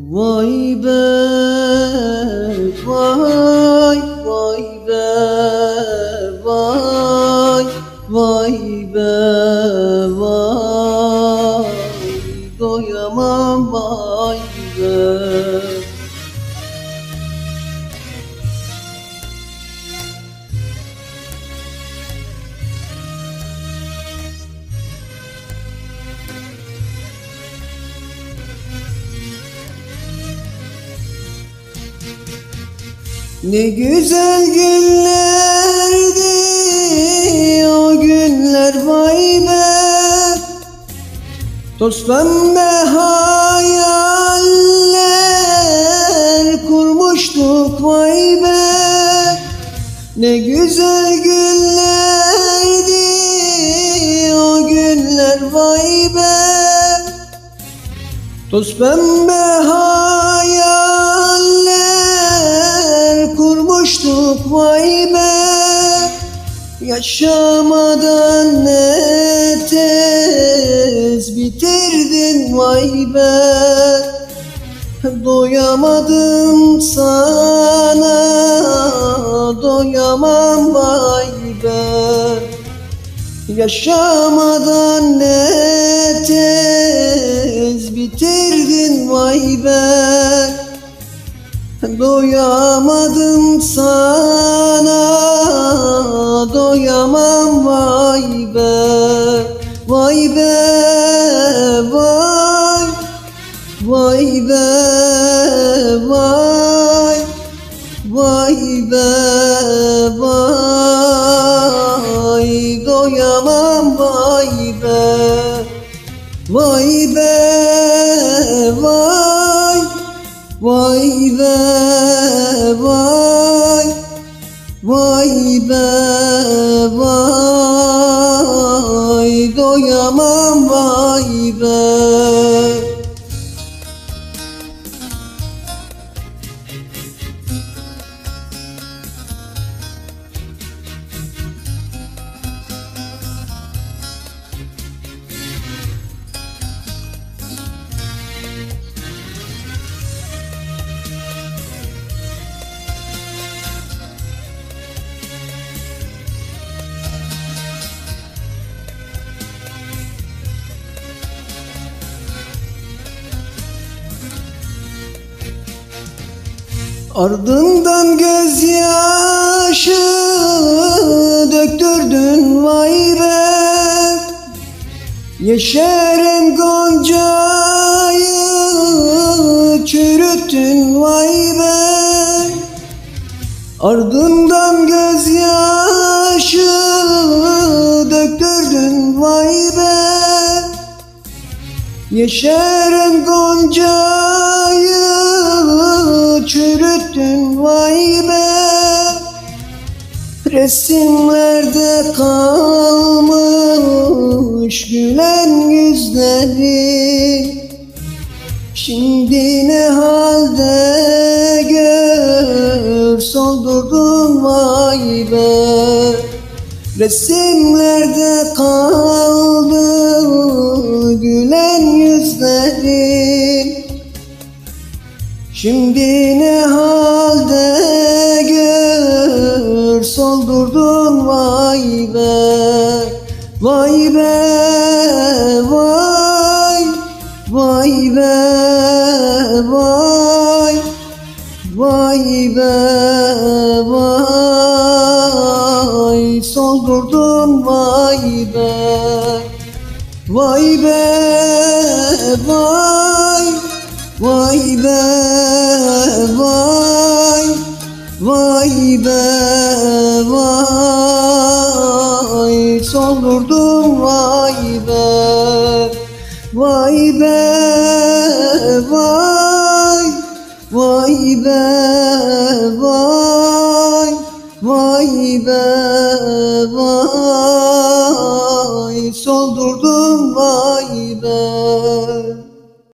Vay be, vay, vay be, vay, vay Ne güzel günlerdi o günler vay be. Toz pembe hayaller kurmuştuk vay be. Ne güzel günlerdi o günler vay be. Toz pembe hayaller Yaşamadan ne tez bitirdin vay be. Doyamadım sana doyamam vay be. Yaşamadan ne tez bitirdin vay be. Doyamadım sana doyamam vay be Vay be vay Vay be vay Vay be vay Doyamam vay be Vay be vay Vay be vay Vay be be Ardından gözyaşı döktürdün vay be. Yeşeren goncayı çürüttün vay be. Ardından gözyaşı döktürdün vay be. Yeşeren goncayı Resimlerde kalmış gülen yüzleri. Şimdi ne halde gör soldurdun vay be. Resimlerde kaldı gülen yüzleri. Şimdi Vay be vay Vay be vay Vay be vay. Soldurdun vay be Vay be vay Vay be vay Vay be Vay be vay Vay be vay Vay be